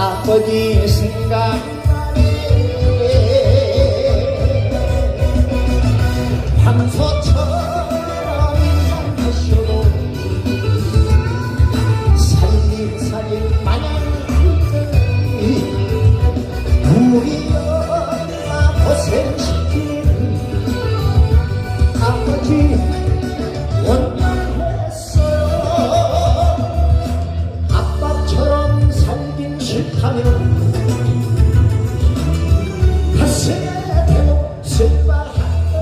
아버지 생각나네. 황소처럼 인상하셔도 살림살이 마냥 우리 엄마 고생시킨 아버지 싫다면 가슴에 대고 슬퍼하는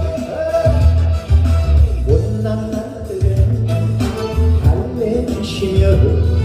못난 날들은 달래주시며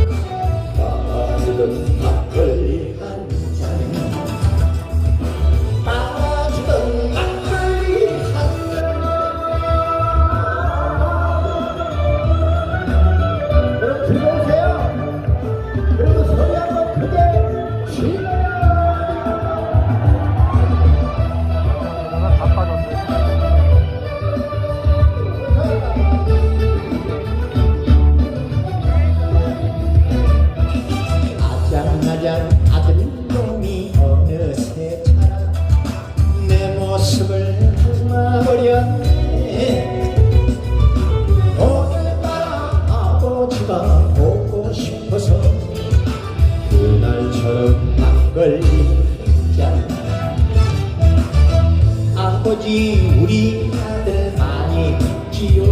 아버지 우리 아들 많이 있지요.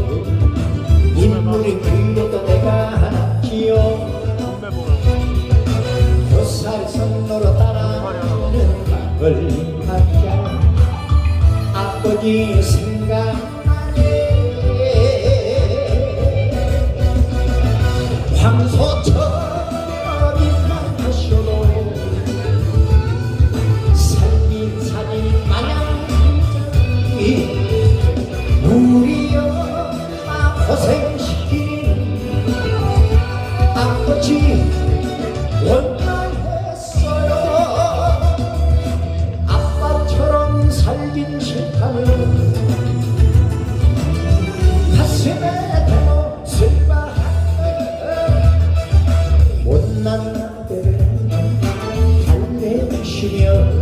인물이 그려도 내가 담배 보면 몇 선로로 따라오는 막걸리 한잔 아버지 생 싫다면 가슴에 대고 슬퍼하는 못난 아들은 달래주시며